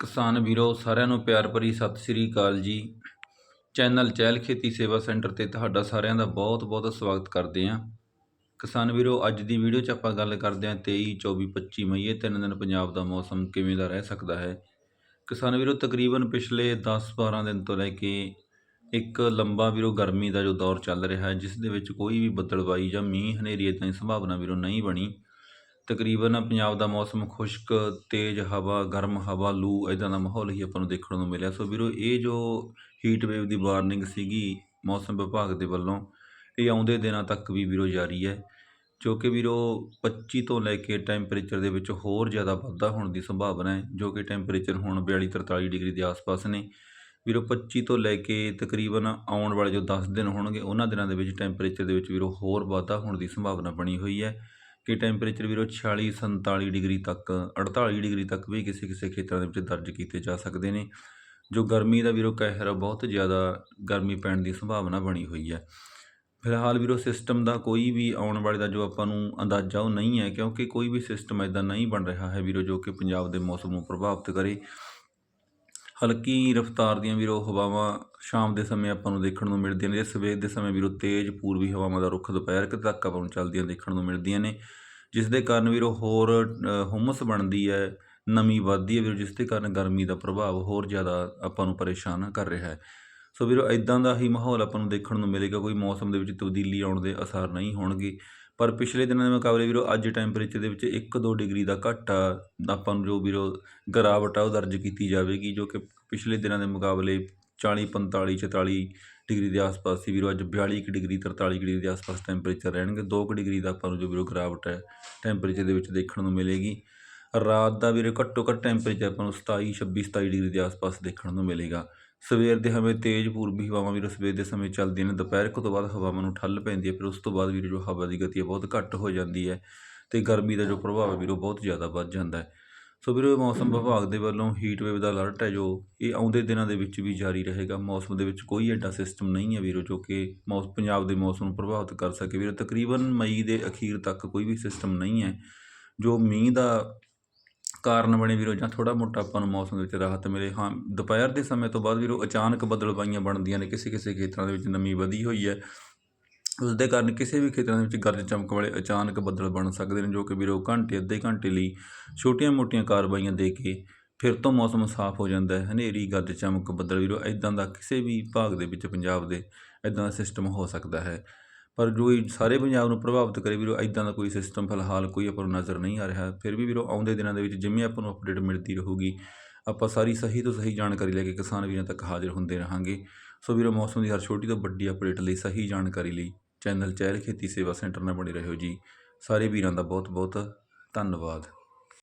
ਕਿਸਾਨ ਵੀਰੋ, ਸਾਰਿਆਂ ਨੂੰ ਪਿਆਰ ਭਰੀ ਸਤਿ ਸ੍ਰੀ ਅਕਾਲ ਜੀ। ਚੈਨਲ ਚਹਿਲ ਖੇਤੀ ਸੇਵਾ ਸੈਂਟਰ ਤੇ ਤੁਹਾਡਾ ਸਾਰਿਆਂ ਦਾ ਬਹੁਤ-ਬਹੁਤ ਸਵਾਗਤ ਕਰਦੇ ਹਾਂ। ਕਿਸਾਨ ਵੀਰੋ, ਅੱਜ ਦੀ ਵੀਡੀਓ 'ਚ ਆਪਾਂ ਗੱਲ ਕਰਦੇ ਹਾਂ 23 24 25 ਮਈ ਇਹ ਤਿੰਨ ਦਿਨ ਪੰਜਾਬ ਦਾ ਮੌਸਮ ਕਿਵੇਂ ਦਾ ਰਹਿ ਸਕਦਾ ਹੈ। ਕਿਸਾਨ ਵੀਰੋ, ਤਕਰੀਬਨ ਪਿਛਲੇ 10-12 ਦਿਨ ਤੋਂ ਲੈ ਕੇ ਇੱਕ ਲੰਬਾ ਵੀਰੋ ਗਰਮੀ ਦਾ ਜੋ ਦੌਰ ਚੱਲ ਰਿਹਾ ਹੈ, ਜਿਸ ਦੇ ਵਿੱਚ ਕੋਈ ਵੀ ਬੱਦਲਬਾਈ ਜਾਂ ਮੀਂਹ ਹਨੇਰੀ ਇਦਾਂ ਦੀ ਸੰਭਾਵਨਾ ਵੀਰੋ ਨਹੀਂ ਬਣੀ। ਤਕਰੀਬਨ ਪੰਜਾਬ ਦਾ ਮੌਸਮ ਖੁਸ਼ਕ, ਤੇਜ਼ ਹਵਾ, ਗਰਮ ਹਵਾ, ਲੂ ਇਦਾਂ ਦਾ ਮਾਹੌਲ ਹੀ ਆਪਾਂ ਨੂੰ ਦੇਖਣ ਨੂੰ ਮਿਲਿਆ। ਸੋ ਵੀਰੋ, ਇਹ ਜੋ ਹੀਟ ਵੇਵ ਦੀ ਵਾਰਨਿੰਗ ਸੀਗੀ ਮੌਸਮ ਵਿਭਾਗ ਦੇ ਵੱਲੋਂ, ਇਹ ਆਉਂਦੇ ਦਿਨਾਂ ਤੱਕ ਵੀ ਵੀਰੋ ਜਾਰੀ ਹੈ, ਜੋ ਕਿ ਵੀਰੋ 25 ਤੋਂ ਲੈ ਕੇ ਟੈਂਪਰੇਚਰ ਦੇ ਵਿੱਚ ਹੋਰ ਜ਼ਿਆਦਾ ਵਾਧਾ ਹੋਣ ਦੀ ਸੰਭਾਵਨਾ ਹੈ, ਜੋ ਕਿ ਟੈਂਪਰੇਚਰ ਹੁਣ 42 43 ਡਿਗਰੀ ਦੇ ਆਸ-ਪਾਸ ਨੇ। ਵੀਰੋ 25 ਤੋਂ ਲੈ ਕੇ ਤਕਰੀਬਨ ਆਉਣ ਵਾਲੇ ਜੋ 10 ਦਿਨ ਹੋਣਗੇ, ਉਹਨਾਂ ਦਿਨਾਂ ਦੇ ਵਿੱਚ ਟੈਂਪਰੇਚਰ ਦੇ ਵਿੱਚ ਵੀਰੋ ਹੋਰ ਵਾਧਾ ਹੋਣ ਦੀ ਸੰਭਾਵਨਾ ਬਣੀ ਹੋਈ ਹੈ। ਕਿ ਟੈਂਪਰੇਚਰ ਵੀਰੋ 46 47 ਡਿਗਰੀ ਤੱਕ 48 ਡਿਗਰੀ ਤੱਕ ਵੀ ਕਿਸੇ ਕਿਸੇ ਖੇਤਰਾਂ ਦੇ ਵਿੱਚ ਦਰਜ ਕੀਤੇ ਜਾ ਸਕਦੇ ਨੇ, ਜੋ ਗਰਮੀ ਦਾ ਵੀਰੋ ਕਹਿਰ ਬਹੁਤ ਜ਼ਿਆਦਾ ਗਰਮੀ ਪੈਣ ਦੀ ਸੰਭਾਵਨਾ ਬਣੀ ਹੋਈ ਹੈ। ਫਿਲਹਾਲ ਵੀਰੋ ਸਿਸਟਮ ਦਾ ਕੋਈ ਵੀ ਆਉਣ ਵਾਲੇ ਦਾ ਜੋ ਆਪਾਂ ਨੂੰ ਅੰਦਾਜ਼ਾ ਉਹ ਨਹੀਂ ਹੈ, ਕਿਉਂਕਿ ਕੋਈ ਵੀ ਸਿਸਟਮ ਇਦਾਂ ਨਹੀਂ ਬਣ ਰਿਹਾ ਹੈ ਵੀਰੋ, ਜੋ ਕਿ ਪੰਜਾਬ ਦੇ ਮੌਸਮ ਨੂੰ ਪ੍ਰਭਾਵਿਤ ਕਰੇ। ਹਲਕੀ ਰਫ਼ਤਾਰ ਦੀਆਂ ਵੀਰੋ ਹਵਾਵਾਂ ਸ਼ਾਮ ਦੇ ਸਮੇਂ ਆਪਾਂ ਨੂੰ ਦੇਖਣ ਨੂੰ ਮਿਲਦੀਆਂ ਨੇ ਸਵੇਰ ਦੇ ਸਮੇਂ ਵੀਰੋ ਤੇਜ਼ ਪੂਰਬੀ ਹਵਾਵਾਂ ਦਾ ਰੁੱਖ ਦੁਪਹਿਰ ਕੁ ਤੱਕ ਆਪਾਂ ਨੂੰ ਚੱਲਦੀਆਂ ਦੇਖਣ ਨੂੰ ਮਿਲਦੀਆਂ ਨੇ ਜਿਸ ਦੇ ਕਾਰਨ ਵੀਰੋ ਹੋਰ ਅ, ਹੁਮਸ ਬਣਦੀ ਹੈ ਨਮੀ ਵੱਧਦੀ ਹੈ ਵੀਰੋ ਜਿਸ ਦੇ ਕਾਰਨ ਗਰਮੀ ਦਾ ਪ੍ਰਭਾਵ ਹੋਰ ਜ਼ਿਆਦਾ ਆਪਾਂ ਨੂੰ ਪਰੇਸ਼ਾਨ ਕਰ ਰਿਹਾ ਹੈ। ਸੋ ਵੀਰੋ ਇਦਾਂ ਦਾ ਹੀ ਮਾਹੌਲ ਆਪਾਂ ਨੂੰ ਦੇਖਣ ਨੂੰ ਮਿਲੇਗਾ ਕੋਈ ਮੌਸਮ ਦੇ ਵਿੱਚ ਤਬਦੀਲੀ ਆਉਣ ਦੇ ਅਸਾਰ ਨਹੀਂ ਹੋਣਗੇ। ਪਰ ਪਿਛਲੇ ਦਿਨਾਂ ਦੇ ਮੁਕਾਬਲੇ ਵੀਰੋ, ਅੱਜ ਟੈਂਪਰੇਚਰ ਦੇ ਵਿੱਚ 1-2 ਡਿਗਰੀ ਦਾ ਘਾਟਾ ਆਪਾਂ ਨੂੰ ਜੋ ਵੀਰੋ ਗਿਰਾਵਟ ਆ, ਉਹ ਦਰਜ ਕੀਤੀ ਜਾਵੇਗੀ, ਜੋ ਕਿ ਪਿਛਲੇ ਦਿਨਾਂ ਦੇ ਮੁਕਾਬਲੇ 40 45 44 ਡਿਗਰੀ ਦੇ ਆਸ-ਪਾਸ ਸੀ ਵੀਰੋ। ਅੱਜ 42 ਕੁ ਡਿਗਰੀ 43 ਡਿਗਰੀ ਦੇ ਆਸ-ਪਾਸ ਟੈਂਪਰੇਚਰ ਰਹਿਣਗੇ। 2 ਕੁ ਡਿਗਰੀ ਦਾ ਆਪਾਂ ਨੂੰ ਜੋ ਵੀਰੋ ਗਿਰਾਵਟ ਹੈ ਟੈਂਪਰੇਚਰ ਦੇ ਵਿੱਚ ਦੇਖਣ ਨੂੰ ਮਿਲੇਗੀ। ਰਾਤ ਦਾ ਵੀਰੇ ਘੱਟੋ ਘੱਟ ਟੈਂਪਰੇਚਰ ਆਪਾਂ ਨੂੰ 27 26 27 ਡਿਗਰੀ ਦੇ ਆਸ-ਪਾਸ ਦੇਖਣ ਨੂੰ ਮਿਲੇਗਾ। ਸਵੇਰ ਦੇ ਹਵੇਂ ਤੇਜ਼ ਪੂਰਬੀ ਹਵਾਵਾਂ ਵੀਰੋ ਸਵੇਰ ਦੇ ਸਮੇਂ ਚੱਲਦੀਆਂ ਨੇ, ਦੁਪਹਿਰ ਕੁ ਤੋਂ ਬਾਅਦ ਹਵਾਵਾਂ ਨੂੰ ਠੱਲ ਪੈਂਦੀ ਹੈ, ਫਿਰ ਉਸ ਤੋਂ ਬਾਅਦ ਵੀਰੋ ਜੋ ਹਵਾ ਦੀ ਗਤੀ ਹੈ ਬਹੁਤ ਘੱਟ ਹੋ ਜਾਂਦੀ ਹੈ ਤੇ ਗਰਮੀ ਦਾ ਜੋ ਪ੍ਰਭਾਵ ਹੈ ਵੀਰੋ ਬਹੁਤ ਜ਼ਿਆਦਾ ਵੱਧ ਜਾਂਦਾ ਹੈ। ਸੋ ਵੀਰੋ ਮੌਸਮ ਵਿਭਾਗ ਦੇ ਵੱਲੋਂ ਹੀਟ ਵੇਵ ਦਾ ਅਲਰਟ ਹੈ ਜੋ ਇਹ ਆਉਂਦੇ ਦਿਨਾਂ ਦੇ ਵਿੱਚ ਵੀ ਜਾਰੀ ਰਹੇਗਾ। ਮੌਸਮ ਦੇ ਵਿੱਚ ਕੋਈ ਐਡਾ ਸਿਸਟਮ ਨਹੀਂ ਹੈ ਵੀਰੋ ਜੋ ਕਿ ਮੌਸ, ਪੰਜਾਬ ਦੇ ਮੌਸਮ ਨੂੰ ਪ੍ਰਭਾਵਿਤ ਕਰ ਸਕੇ। ਵੀਰੋ ਤਕਰੀਬਨ ਮਈ ਦੇ ਅਖੀਰ ਤੱਕ ਕੋਈ ਵੀ ਸਿਸਟਮ ਨਹੀਂ ਹੈ। ਜੋ ਮੀਂਹ ਦਾ ਕਾਰਨ ਬਣੇ ਵੀਰੋ ਜਾਂ ਥੋੜਾ ਮੋਟਾ ਆਪਾਂ ਨੂੰ ਮੌਸਮ ਦੇ ਵਿੱਚ ਰਾਹਤ ਮਿਲੇ। ਹਾਂ, ਦੁਪਹਿਰ ਦੇ ਸਮੇਂ ਤੋਂ ਬਾਅਦ ਵੀਰੋ ਅਚਾਨਕ ਬੱਦਲਬਾਈਆਂ ਬਣਦੀਆਂ ਨੇ, ਕਿਸੇ ਕਿਸੇ ਖੇਤਰਾਂ ਦੇ ਵਿੱਚ ਨਮੀ ਵਧੀ ਹੋਈ ਹੈ। ਉਸ ਦੇ ਕਾਰਨ ਕਿਸੇ ਵੀ ਖੇਤਰਾਂ ਦੇ ਵਿੱਚ ਗਰਜ ਚਮਕ ਵਾਲੇ ਅਚਾਨਕ ਬੱਦਲ ਬਣ ਸਕਦੇ ਨੇ, ਜੋ ਕਿ ਵੀਰੋ ਘੰਟੇ, ਅੱਧੇ ਘੰਟੇ ਲਈ ਛੋਟੀਆਂ-ਮੋਟੀਆਂ ਕਾਰਵਾਈਆਂ ਦੇ ਕੇ ਫਿਰ ਤੋਂ ਮੌਸਮ ਸਾਫ਼ ਹੋ ਜਾਂਦਾ ਹੈ। ਹਨੇਰੀ, ਗਰਜ ਚਮਕ, ਬੱਦਲ ਵੀਰੋ ਇਦਾਂ ਦਾ ਕਿਸੇ ਵੀ ਭਾਗ ਦੇ ਵਿੱਚ ਪੰਜਾਬ ਦੇ ਇਦਾਂ ਦਾ ਸਿਸਟਮ ਹੋ ਸਕਦਾ ਹੈ। ਪਰ ਜੋ ਇਹ ਸਾਰੇ ਪੰਜਾਬ ਨੂੰ ਪ੍ਰਭਾਵਿਤ ਕਰੇ ਵੀਰੋ ਇਦਾਂ ਦਾ ਕੋਈ ਸਿਸਟਮ ਫਿਲਹਾਲ ਕੋਈ ਆਪਾਂ ਨੂੰ ਨਜ਼ਰ ਨਹੀਂ ਆ ਰਿਹਾ। ਫਿਰ ਵੀ ਵੀਰੋ, ਆਉਂਦੇ ਦਿਨਾਂ ਦੇ ਵਿੱਚ ਜਿਵੇਂ ਆਪਾਂ ਨੂੰ ਅਪਡੇਟ ਮਿਲਦੀ ਰਹੂਗੀ, ਆਪਾਂ ਸਾਰੀ ਸਹੀ ਤੋਂ ਸਹੀ ਜਾਣਕਾਰੀ ਲੈ ਕੇ ਕਿਸਾਨ ਵੀਰਾਂ ਤੱਕ ਹਾਜ਼ਰ ਹੁੰਦੇ ਰਹਾਂਗੇ। ਸੋ ਵੀਰੋ, ਮੌਸਮ ਦੀ ਹਰ ਛੋਟੀ ਤੋਂ ਵੱਡੀ ਅਪਡੇਟ ਲਈ ਸਹੀ ਜਾਣਕਾਰੀ ਲਈ ਚੈਨਲ ਚਹਿਲ ਖੇਤੀ ਸੇਵਾ ਸੈਂਟਰ ਨਾਲ ਬਣੇ ਰਹੋ ਜੀ। ਸਾਰੇ ਵੀਰਾਂ ਦਾ ਬਹੁਤ ਬਹੁਤ ਧੰਨਵਾਦ।